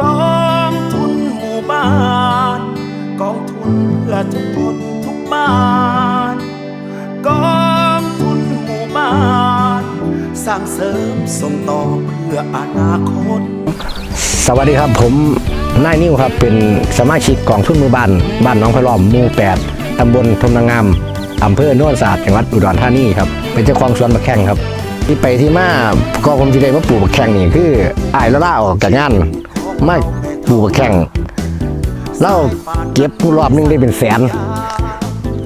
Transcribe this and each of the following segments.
กองทุนหมู่บ้าน กองทุนเพื่อทุกคนทุกบ้าน กองทุนหมู่บ้าน สร้างเสริมส่งต่อเพื่ออนาคต สวัสดีครับผมนายนิ้วครับเป็นสมาชิกกองทุนหมู่บ้าน บ้านหน้องพะล้อมหมู่8ตำบลทมนางงามอำเภอโนนศาสตร์จังหวัดอุดรธานีครับเป็นเจ้าของสวนมะแข้งครับ ที่ไปที่มาก็ผมที่ได้มาปลูกมะแข้งนี่คืออายล้วเล่าออกจากงาน มาปลูกแข้งเล่าเก็บรอบหนึงได้เป็นแสน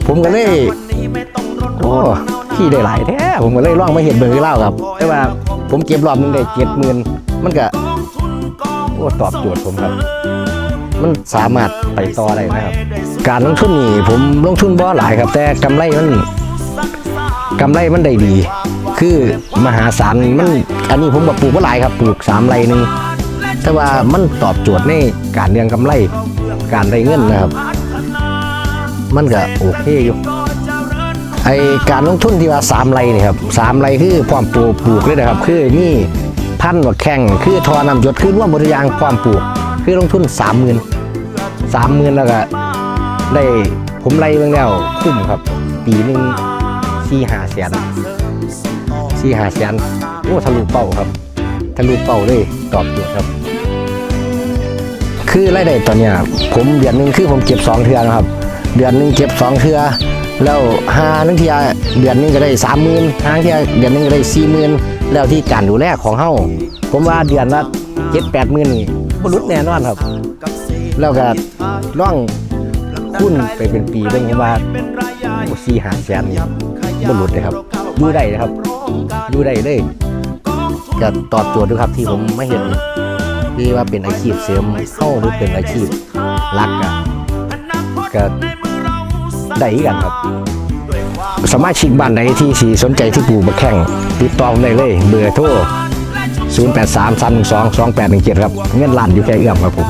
ผมก็เลยโอ้ที่ได้หลายแท้ผมก็เลยลองมาเห็นเบอร์เล่าครับ แต่ว่าผมเก็บรอบหนึงได้เจ็ดหมื่นมันก็โอ้ตอบโจทย์ผมครับ มันสามารถไปต่อได้นะครับ การลงทุนนี่ผมลงทุนบ่หลายครับ แต่กำไรมันกำไรมันได้ดี คือมหาศาลมันอันนี้ผมบอกปลูกบ่หลายครับปลูกสามไรหนึ่ง แต่ว่ามันตอบโจทย์ในการเรียงกำไรการได้เงินนะครับ มันก็โอเคอยู่ไอการลงทุนที่ว่าสามไรนี่ครับสามไรคือความปลูกปลูกเลยนะครับ คือนี่พันธุ์ว่าแข่งคือทอนำหยดคือร่วมบริยางความปลูก คือลงทุนสามหมื่นสามหมื่นแล้วก็ได้ผมไล่เบิ่งแล้วคุ้มครับ ปีหนึ่งสี่หาแสนสี่หาแสนโอ้ทะลุเป้าครับทะลุเป้าเลยตอบโจทย์ครับ คือรายได้ตอนเนี้ยผมเดือนหนึ่งคือผมเก็บสองเทือนะครับ เดือนหนึ่งเก็บสองเทือแล้วหานึงเทียเดือนหนึงก็ได้สามหมื่นห้างเทียเดือนหนึงก็ได้สี่หมื่นแล้วที่การดูแลของเฮาผมว่าเดือนละเจ็ดแปดหมื่นนี่บรุษแน่นอนครับ แล้วก็ล่องคุ้นไปเป็นปีเบิ่งผมว่าสี่หาแสนนี่บรุษเลยครับดูได้นะครับดูได้เลยก็ตอบโจทย์ด้วยครับที่ผมไม่เห็น พี่ว่าเป็นอาชีพเสริมเข้าหรือเป็นอาชีพรักอะก็ได้กันครับ สมาชิกบ้านไหนที่สีสนใจที่ปลูกมะแข้งติดต่อผมได้เลย เบอร์โทร 0 8 3 3 1 2 2 8 1 7 ครับ เงินล้านอยู่แค่เอื้อมครับผม